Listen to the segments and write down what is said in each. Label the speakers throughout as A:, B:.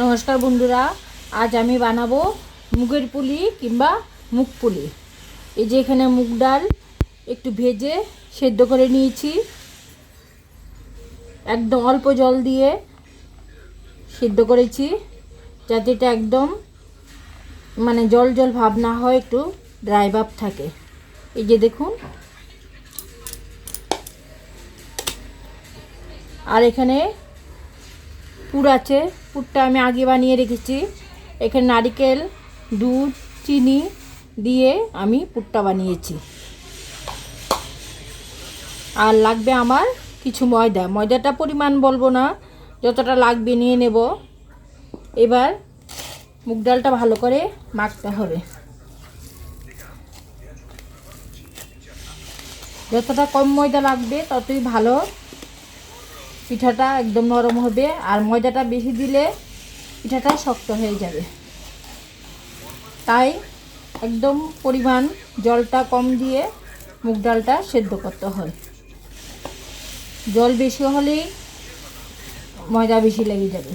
A: নমস্কার বন্ধুরা, আজ আমি বানাবো মুগের পুলি কিংবা মুগ পুলি। এই যে এখানে মুগ ডাল একটু ভেজে সেদ্ধ করে নিয়েছি। একদম অল্প জল দিয়ে সেদ্ধ করেছি, যাতে এটা একদম মানে জল জল ভাব না হয়, একটু ড্রাই ভাব থাকে। এই যে দেখুন। আর এখানে পুর আছে পুরটা আমি আগে বানিয়ে রেখেছি। এখানে নারিকেল, দুধ, চিনি দিয়ে আমি পুরটা বানিয়েছি। আর লাগবে আমার কিছু ময়দা। ময়দাটা পরিমাণ বলব না, যতটা লাগবে নিয়ে নেব। এবার মুগ ডালটা ভালো করে মাখতে হবে। যতটা কম ময়দা লাগবে, ততই ভালো পিঠাটা একদম নরম হবে আর ময়দাটা বেশি দিলে পিঠাটা শক্ত হয়ে যাবে। তাই একদম পরিমাণ জলটা কম দিয়ে মুগ ডালটা সেদ্ধ করতে হয়। জল বেশি হলেই ময়দা বেশি লেগে যাবে।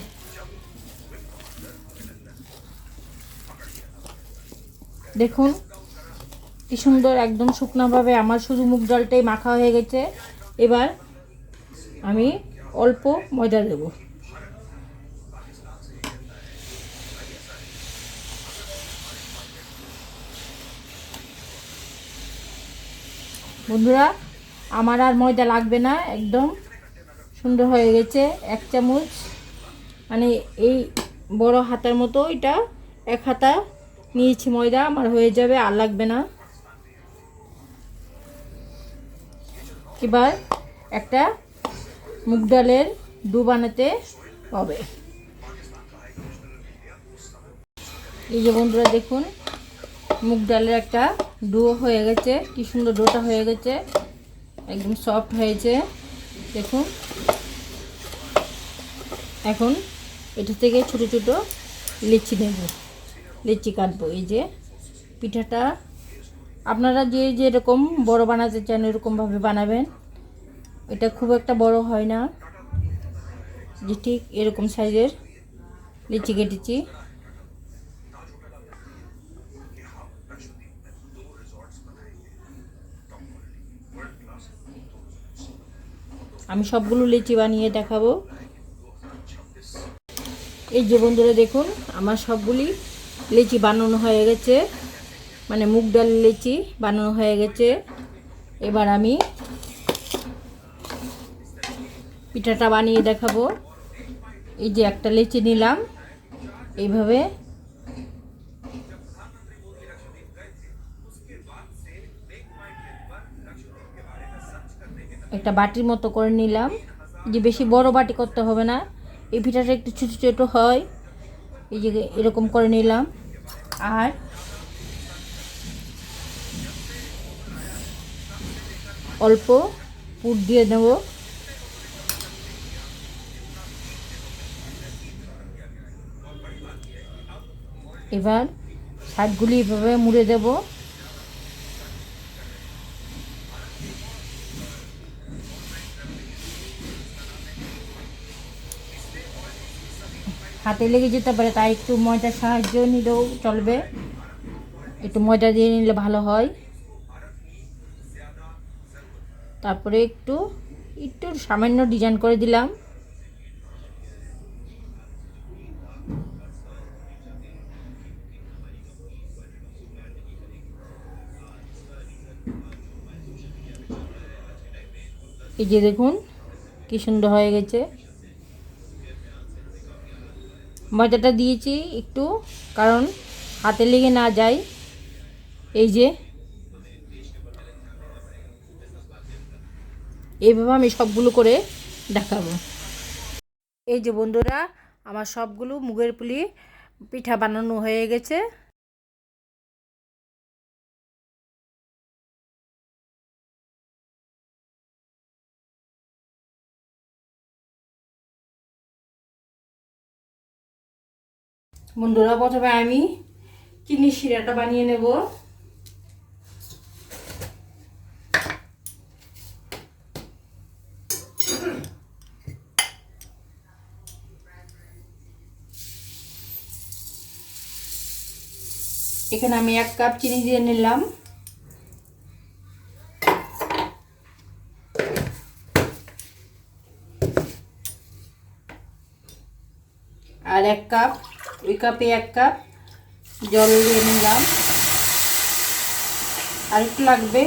A: দেখুন কি সুন্দর একদম শুকনোভাবে আমার শুধু মুগ ডালটাই মাখা হয়ে গেছে। এবার আমি অল্প ময়দা দেব। বন্ধুরা, আমার আর ময়দা লাগবে না, একদম সুন্দর হয়ে গেছে, এক চামচ। মানে এই বড় হাতার মতো এটা এক হাতা নিয়েছি ময়দা, আমার হয়ে যাবে, আর লাগবে না। এবার একটা মুগ ডালের ডু বানাতে হবে। এই যে বন্ধুরা দেখুন মুগ ডালের একটা ডো হয়ে গেছে। কি সুন্দর ডোটা হয়ে গেছে। একদম সফট হয়েছে। দেখুন। এখন এটা থেকে ছোট ছোট লিচি নেব। লিচি কাটবো। এই যে পিঠাটা আপনারা যে যেরকম বড় বানাতে চান এরকমভাবে বানাবেন। এটা খুব একটা বড় হয় না। যে ঠিক এরকম সাইজের লিচি কেটেছি। আমি সবগুলো লিচি বানিয়ে দেখাবো। এই যে বন্ধুরা দেখুন, আমার সবগুলি লিচি বানানো হয়ে গেছে। মানে মুগ ডাল লিচি বানানো হয়ে গেছে। এবার আমি পিঠাটা বানিয়ে দেখাবো। এই যে একটা লেচি নিলাম। এইভাবে। একটা বাটির মতো করে নিলাম। যে বেশি বড় বাটি করতে হবে না। এই পিঠাটা একটু ছোটো ছোটো হয়। এই যে এরকম করে নিলাম। আর অল্প পুর দিয়ে দেব। এবার শাকগুলি এভাবে মুড়ে দেব। হাতে লেগে যেতে পারে, তাই একটু ময়দার সাহায্য নিলেও চলবে। একটু ময়দা দিয়ে নিলে ভালো হয়। তারপরে একটু একটু সামান্য ডিজাইন করে দিলাম। এই যে দেখুন, কি সুন্দর হয়ে গেছে। ময়দাটা দিয়েছি একটু, কারণ হাতে লেগে না যায়। এই যে, এইভাবে আমি সবগুলো করে দেখাবো। এই যে বন্ধুরা, আমার সবগুলো মুগের পুলি পিঠা বানানো হয়ে গেছে। বন্ধুরা, প্রথমে আমি চিনি শিরাটা বানিয়ে নেব। এখানে আমি এক কাপ চিনি দিয়ে নিলাম। আর এক কাপ কাপে এক কাপ, জল দিয়ে নিলাম। আর একটু লাগবে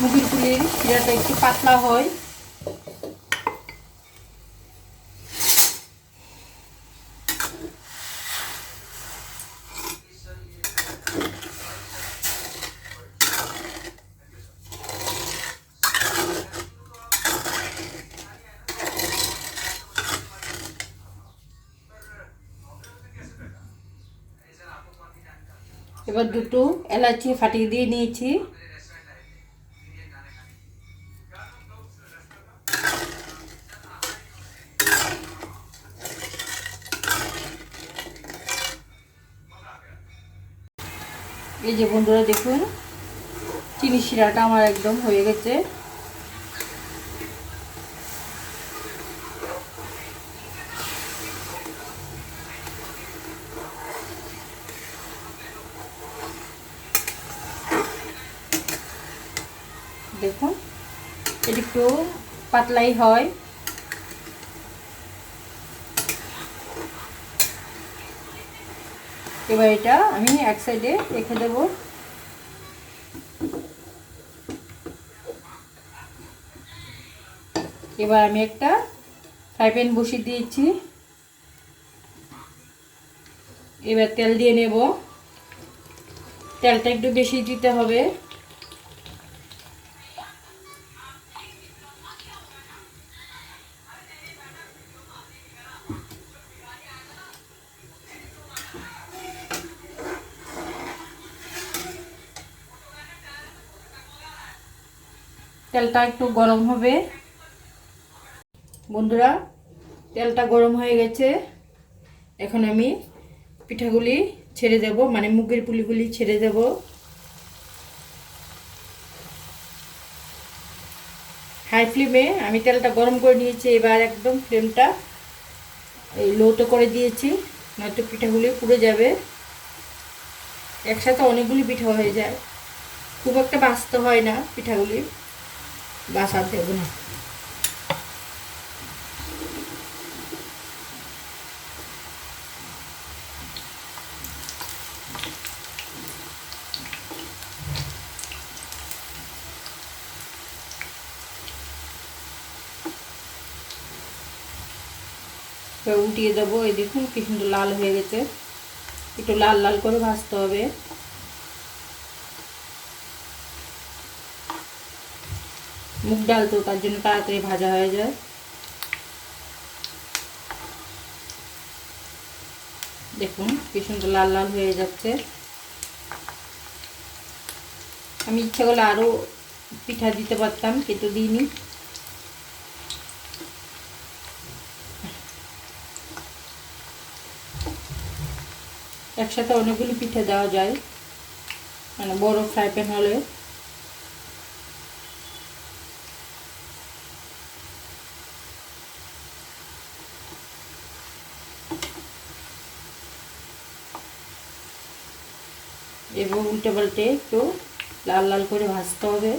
A: মুগির পুলির শিরাটা একটু পাতলা হয়। এবার দুটো এলাচি ফাটিয়ে দিয়ে নিয়েছি। এই যে বন্ধুরা দেখুন, চিনি শিরাটা আমার একদম হয়ে গেছে দেখুন এটা একটু পাতলাই হয়। এবার এটা আমি এক সাইডে রেখে দেব। এবার আমি একটা ফ্রাই প্যান বসিয়ে দিয়েছি। এবার তেল দিয়ে নেব। তেলটা একটু বেশি দিতে হবে। তেলটা একটু গরম হবে। বন্ধুরা, তেলটা গরম হয়ে গেছে। এখন আমি পিঠাগুলি ছেড়ে দেব মানে মুগের পুলিগুলি ছেড়ে দেব। হাই ফ্লেমে আমি তেলটা গরম করে নিয়েছি, এবার একদম ফ্লেমটা এই লোতে করে দিয়েছি, নয়তো পিঠাগুলি পুড়ে যাবে। একসাথে অনেকগুলি পিঠা হয়ে যায়। খুব একটা বাঁচতে হয় না পিঠাগুলি। বাসা না। উঠিয়ে দেবো, এই দেখুন কি সুন্দর লাল হয়ে গেছে। একটু লাল লাল করে ভাজতে হবে। মুগ ডাল তো তার জন্য তাড়াতাড়ি ভাজা হয়ে যায়। দেখুন কি সুন্দর লাল লাল হয়ে যাচ্ছে। আমি ইচ্ছা করলে আরও পিঠা দিতে পারতাম, কিন্তু দিইনি। একসাথে অনেকগুলি পিঠে দেওয়া যায় মানে বড় ফ্রাই প্যান হলে। এবং উল্টে পাল্টে একটু লাল লাল করে ভাজতে হবে।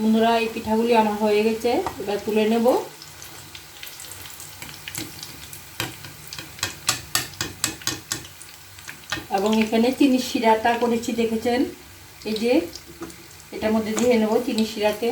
A: বন্ধুরা, এই পিঠাগুলি আমার হয়ে গেছে। এবার তুলে নেব। এবং এখানে চিনি শিরাটা করেছি, দেখেছেন? এই যে, এটার মধ্যে দিয়ে নেব চিনি শিরাকে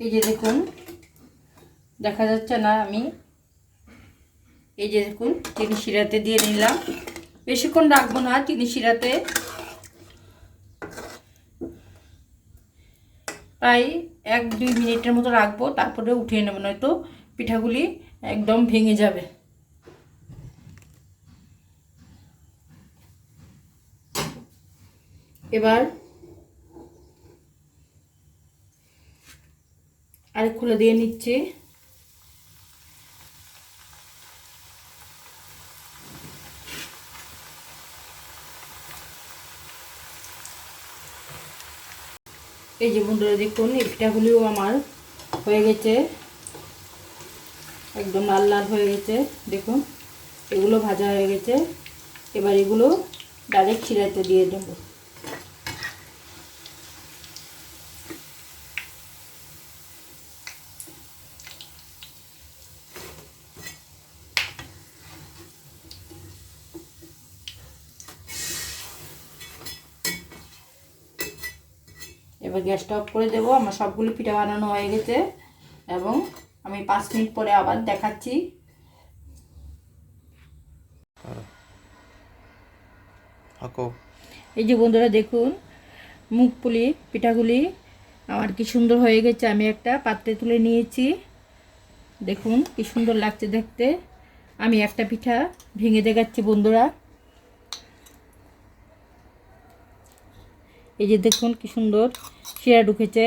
A: এই যে দেখুন, দেখা যাচ্ছে না আমি। এই যে দেখুন চিনি শিরাতে দিয়ে নিলাম। বেশিক্ষণ রাখব না চিনি শিরাতে প্রায় এক দুই মিনিটের মতো রাখব, তারপরে উঠিয়ে নেব, নয়তো পিঠাগুলি একদম ভেঙে যাবে। এবার আরেক খুলে দিয়ে নিচ্ছি। এই যে বন্ধুরা দেখুন, এই পিঠাগুলিও আমার হয়ে গেছে। একদম লাল লাল হয়ে গেছে, দেখুন, এগুলো ভাজা হয়ে গেছে। এবার এগুলো ডাইরেক্ট ছিঁড়াতে দিয়ে দেবো এবার গ্যাসটা অফ করে দেবো। আমার সবগুলো পিঠা বানানো হয়ে গেছে এবং আমি পাঁচ মিনিট পরে আবার দেখাচ্ছি। এই যে বন্ধুরা দেখুন মুখপুলি পিঠাগুলি আমার কি সুন্দর হয়ে গেছে। আমি একটা পাত্রে তুলে নিয়েছি। দেখুন কি সুন্দর লাগছে দেখতে। আমি একটা পিঠা ভেঙে দেখাচ্ছি বন্ধুরা। এই যে দেখুন কি সুন্দর শিরা ঢুকেছে।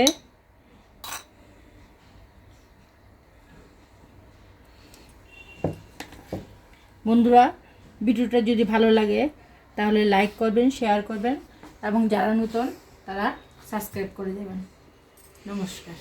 A: বন্ধুরা, ভিডিওটা যদি ভালো লাগে, তাহলে লাইক করবেন শেয়ার করবেন, এবং যারা নতুন, তারা সাবস্ক্রাইব করে দেবেন। নমস্কার।